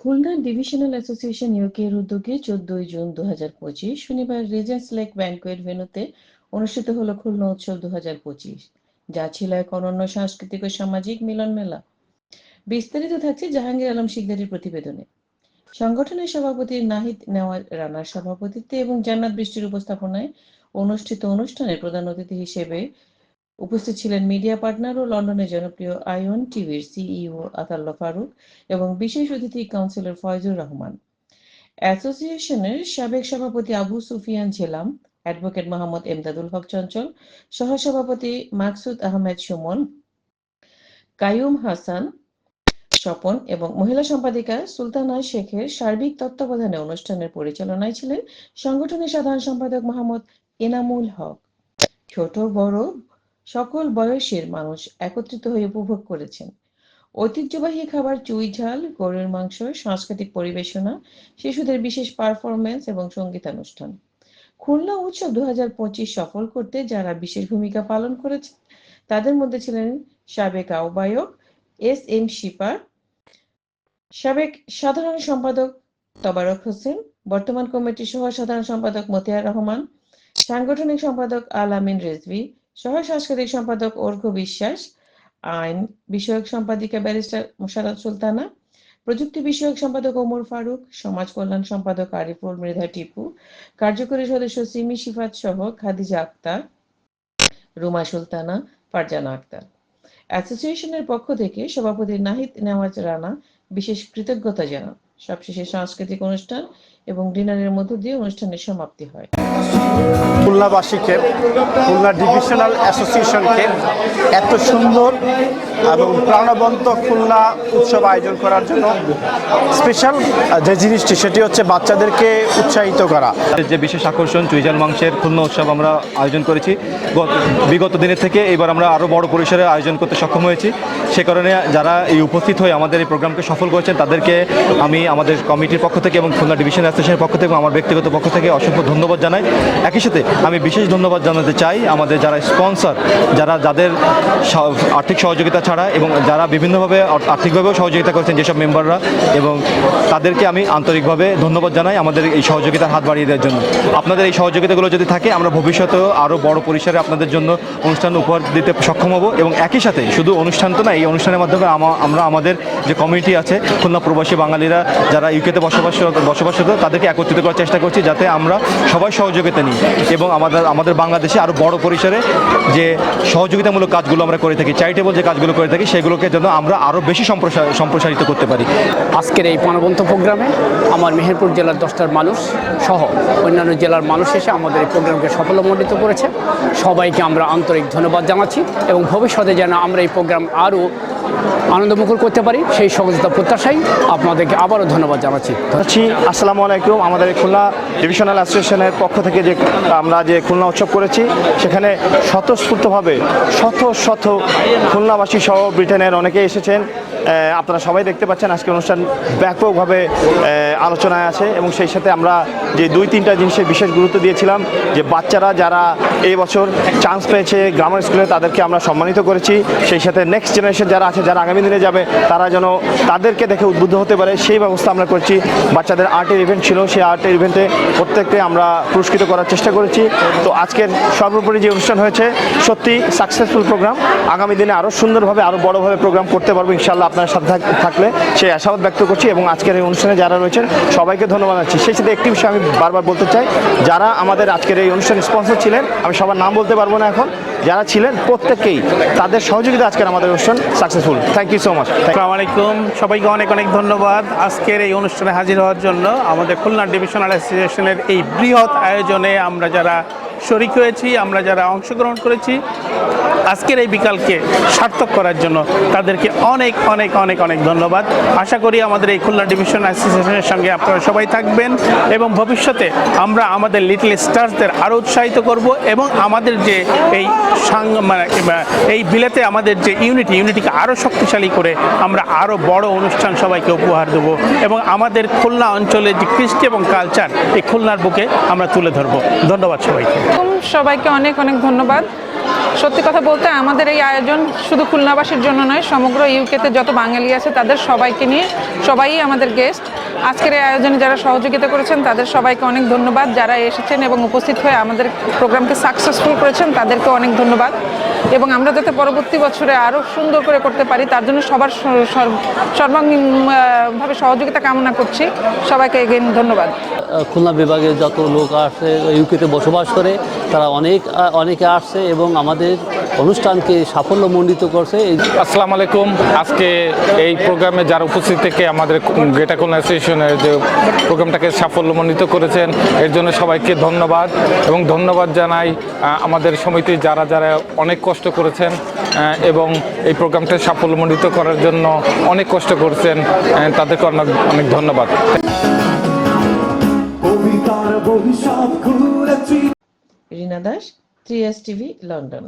Khulna divisional association UK এর উদ্যোগে চোদ্দই জুন দু হাজার পঁচিশ শনিবার রিজেন্স লেক ব্যাংকোয়েট ভেন্যুতে অনুষ্ঠিত হলো খুলনা উৎসব দু হাজার পঁচিশ, যা ছিল এক অনন্য সাংস্কৃতিক ও সামাজিক মিলন মেলা। বিস্তারিত থাকছে জাহাঙ্গীর আলম শিকদারির প্রতিবেদনে। সংগঠনের সভাপতি নাহিদ নেওয়াজ রানার সভাপতিত্বে এবং জান্নাত বৃষ্টির উপস্থাপনায় অনুষ্ঠিত অনুষ্ঠানে প্রধান অতিথি হিসেবে উপস্থিত ছিলেন মিডিয়া পার্টনার ও লন্ডনের জনপ্রিয় আইওন টিভির সিইও আতাল্লা ফারুক এবং বিশেষ অতিথি কাউন্সিলর ফয়জুর রহমান। অ্যাসোসিয়েশনের সাবেক সভাপতি আবু সুফিয়ান ঝেলাম, অ্যাডভোকেট মোহাম্মদ এমদাদুল হক চঞ্চল, সহসভাপতি মাকসুদ আহমেদ সুমন, কায়ুম হাসান স্বপন এবং মহিলা সম্পাদিকা সুলতানা শেখের সার্বিক তত্ত্বাবধানে অনুষ্ঠানের পরিচালনায় ছিলেন সংগঠনের সাধারণ সম্পাদক মোহাম্মদ এনামুল হক। ছোট, বড় সকল বয়সের মানুষ একত্রিত হয়ে উপভোগ করেছেন। ঐতিহ্যবাহী খাবার চুই ঝাল, গরুর মাংস, সাংস্কৃতিক পরিবেশনা, শিশুদের বিশেষ পারফরমেন্স এবং সঙ্গীতানুষ্ঠান। খুলনা উৎসব দু সফল করতে যারা বিশেষ ভূমিকা পালন করেছেন তাদের মধ্যে ছিলেন সাবেক আহ্বায়ক এস এম শিপার, সাবেক সাধারণ সম্পাদক তবারক হোসেন, বর্তমান কমিটির সহ সাধারণ সম্পাদক মতিয়ার রহমান, সাংগঠনিক সম্পাদক আল আমিন রেজভি সহ সাংস্কৃতিক সম্পাদক অর্ঘ্য বিশ্বাস, আইন বিষয়ক সম্পাদিকা ব্যারিস্টার মোশাররত সুলতানা, প্রযুক্তি বিষয়ক সম্পাদক ওমর ফারুক, সমাজ কল্যাণ সম্পাদক আরিফুল মৃধা টিপু, কার্যকরী সদস্য সিমি শিফাত সহ খাদিজা আক্তার, রুমা সুলতানা, ফারজানা আক্তার। অ্যাসোসিয়েশনের পক্ষ থেকে সভাপতি নাহিদ নেওয়াজ রানা বিশেষ কৃতজ্ঞতা জানান। সবশেষে সাংস্কৃতিক অনুষ্ঠান এবং ডিনারের মধ্য দিয়ে অনুষ্ঠানের সমাপ্তি হয়। খুলনাবাসীকে খুলনা ডিভিশনাল অ্যাসোসিয়েশনকে এত সুন্দর এবং প্রাণবন্ত খুলনা উৎসব আয়োজন করার জন্য স্পেশাল যে জিনিসটি, সেটি হচ্ছে বাচ্চাদেরকে উৎসাহিত করা। যে বিশেষ আকর্ষণ চুইজাল মাংসের খুলনা উৎসব আমরা আয়োজন করেছি। গত- বিগত দিনের থেকে এবার আমরা আরও বড় পরিসরে আয়োজন করতে সক্ষম হয়েছি। সে কারণে যারা এই উপস্থিত হয়ে আমাদের এই প্রোগ্রামকে সফল করেছেন, তাদেরকে আমি আমাদের কমিটির পক্ষ থেকে এবং খুলনা ডিভিশন অ্যাসোসিয়েশনের পক্ষ থেকে আমার ব্যক্তিগত পক্ষ থেকে অসংখ্য ধন্যবাদ জানাই। একই সাথে আমি বিশেষ ধন্যবাদ জানাতে চাই আমাদের যারা স্পন্সর, যারা যাদের আর্থিক সহযোগিতা ছাড়া এবং যারা বিভিন্নভাবে আর- আর্থিকভাবেও সহযোগিতা করেছেন যেসব মেম্বাররা এবং তাদেরকে আমি আন্তরিকভাবে ধন্যবাদ জানাই আমাদের এই সহযোগিতার হাত বাড়িয়ে দেওয়ার জন্য। আপনাদের এই সহযোগিতাগুলো যদি থাকে, আমরা ভবিষ্যতেও আরও বড় পরিসরে আপনাদের জন্য অনুষ্ঠান উপহার দিতে সক্ষম হব এবং একই সাথে শুধু অনুষ্ঠান তো না, এই অনুষ্ঠানের মাধ্যমে আমরা আমাদের যে কমিউনিটি আছে, খুলনা প্রবাসী বাঙালিরা যারা ইউকেতে বসবাস বসবাসরত তাদেরকে একত্রিত করার চেষ্টা করছি যাতে আমরা সবাই সহযোগিতা নিই এবং আমাদের আমাদের বাংলাদেশে আরও বড় পরিসরে যে সহযোগিতামূলক কাজগুলো আমরা করে থাকি চ্যারিটেবল যে কাজগুলো করে থাকি, সেগুলোকে যেন আমরা আরও বেশি সম্প্রসার সম্প্রসারিত করতে পারি। আজকের এই প্রাণবন্ত প্রোগ্রামে আমার মেহেরপুর জেলার দশটার মানুষ সহ অন্যান্য জেলার মানুষ এসে আমাদের এই প্রোগ্রামকে সফলমণ্ডিত করেছে। সবাইকে আমরা আন্তরিক ধন্যবাদ জানাচ্ছি এবং ভবিষ্যতে যেন আমরা এই প্রোগ্রাম আরও আনন্দমুখর করতে পারি। সেই সহযোগিতা প্রত্যাশাই আপনাদেরকে আবারও ধন্যবাদ জানাচ্ছি। হচ্ছি আসসালামু আলাইকুম। আমাদের খুলনা ডিভিশনাল অ্যাসোসিয়েশনের পক্ষ থেকে যে আমরা যে খুলনা উৎসব করেছি, সেখানে স্বতঃস্ফূর্তভাবে শত শত খুলনাবাসী সহ ব্রিটেনের অনেকে এসেছেন। আপনারা সবাই দেখতে পাচ্ছেন আজকে অনুষ্ঠান ব্যাপকভাবে আলোচনায় আছে এবং সেই সাথে আমরা যে দুই তিনটা জিনিসের বিশেষ গুরুত্ব দিয়েছিলাম, যে বাচ্চারা যারা এই বছর চান্স পেয়েছে গ্রামার স্কুলে তাদেরকে আমরা সম্মানিত করেছি। সেই সাথে নেক্সট জেনারেশন যারা আছে, যারা আগামী দিনে যাবে, তারা যেন তাদেরকে দেখে উদ্বুদ্ধ হতে পারে। সেই ব্যবস্থা আমরা করছি। বাচ্চাদের আর্টের ইভেন্ট ছিল, সেই আর্টের ইভেন্টে প্রত্যেককে আমরা পুরস্কৃত করার চেষ্টা করেছি। তো আজকের সর্বোপরি যে অনুষ্ঠান হয়েছে, সত্যি সাকসেসফুল প্রোগ্রাম আগামী দিনে আরও সুন্দরভাবে আরও বড়োভাবে প্রোগ্রাম করতে পারব ইনশাল্লাহ আপনার সাথে থাকলে। সেই আশাবাদ ব্যক্ত করছি এবং আজকের এই অনুষ্ঠানে যারা রয়েছেন, সবাইকে ধন্যবাদ জানাচ্ছি। সেই সাথে একটি বিষয় আমি বারবার বলতে চাই, যারা আমাদের আজকের এই অনুষ্ঠানে স্পন্সর ছিলেন, আমি সবার নাম বলতে পারব না এখন, যারা ছিলেন প্রত্যেককেই তাদের সহযোগিতা আজকের আমাদের অনুষ্ঠান successful thank you so much আসসালামু আলাইকুম, সবাইকে অনেক অনেক ধন্যবাদ আজকের এই অনুষ্ঠানে হাজির হওয়ার জন্য। আমাদের খুলনা ডিভিশনাল অ্যাসোসিয়েশনের এই বৃহৎ আয়োজনে আমরা যারা শরিক হয়েছি, আমরা যারা অংশগ্রহণ করেছি, আজকের এই বিকালকে সার্থক করার জন্য তাদেরকে অনেক অনেক অনেক অনেক ধন্যবাদ। আশা করি আমাদের এই খুলনা ডিভিশন অ্যাসোসিয়েশনের সঙ্গে আপনারা সবাই থাকবেন এবং ভবিষ্যতে আমরা আমাদের লিটল স্টার্সদের আরও উৎসাহিত করব এবং আমাদের যে এই মানে এই বিলেতে আমাদের যে ইউনিটি, ইউনিটিকে আরও শক্তিশালী করে আমরা আরও বড় অনুষ্ঠান সবাইকে উপহার দেব এবং আমাদের খুলনা অঞ্চলের যে কৃষ্টি এবং কালচার, এই খুলনার বুকে আমরা তুলে ধরব। ধন্যবাদ সবাইকে। সবাইকে অনেক অনেক ধন্যবাদ। সত্যি কথা বলতে আমাদের এই আয়োজন শুধু খুলনাবাসীর জন্য নয়, সমগ্র ইউকেতে যত বাঙালি আছে তাদের সবাইকে নিয়ে সবাই আমাদের গেস্ট আজকের এই আয়োজনে যারা সহযোগিতা করেছেন, তাদের সবাইকে অনেক ধন্যবাদ। যারা এসেছেন এবং উপস্থিত হয়ে আমাদের প্রোগ্রামকে সাকসেসফুল করেছেন, তাদেরকে অনেক ধন্যবাদ। এবং আমরা যাতে পরবর্তী বছরে আরও সুন্দর করে করতে পারি, তার জন্য সবার সর- সর- সর্বাঙ্গীনভাবে সহযোগিতা কামনা করছি। সবাইকে এগেন ধন্যবাদ। খুলনা বিভাগে যত লোক আসে, ইউকেতে বসবাস করে, তারা অনেক অনেকে আসছে এবং আমাদের অনুষ্ঠানকে সাফল্যমণ্ডিত করছে। এই আসসালামু আলাইকুম। আজকে এই প্রোগ্রামে যারা উপস্থিত থেকে আমাদের গ্রেটার খুলনা অ্যাসোসিয়েশনের যে প্রোগ্রামটাকে সাফল্যমণ্ডিত করেছেন এর জন্য সবাইকে ধন্যবাদ এবং ধন্যবাদ জানাই আমাদের সমিতি যারা যারা অনেক কষ্ট করেছেন এবং এই প্রোগ্রামটা সাফল্যমণ্ডিত করার জন্য অনেক কষ্ট করেছেন তাদেরকে অনেক অনেক ধন্যবাদ। Rina Das three S TV London.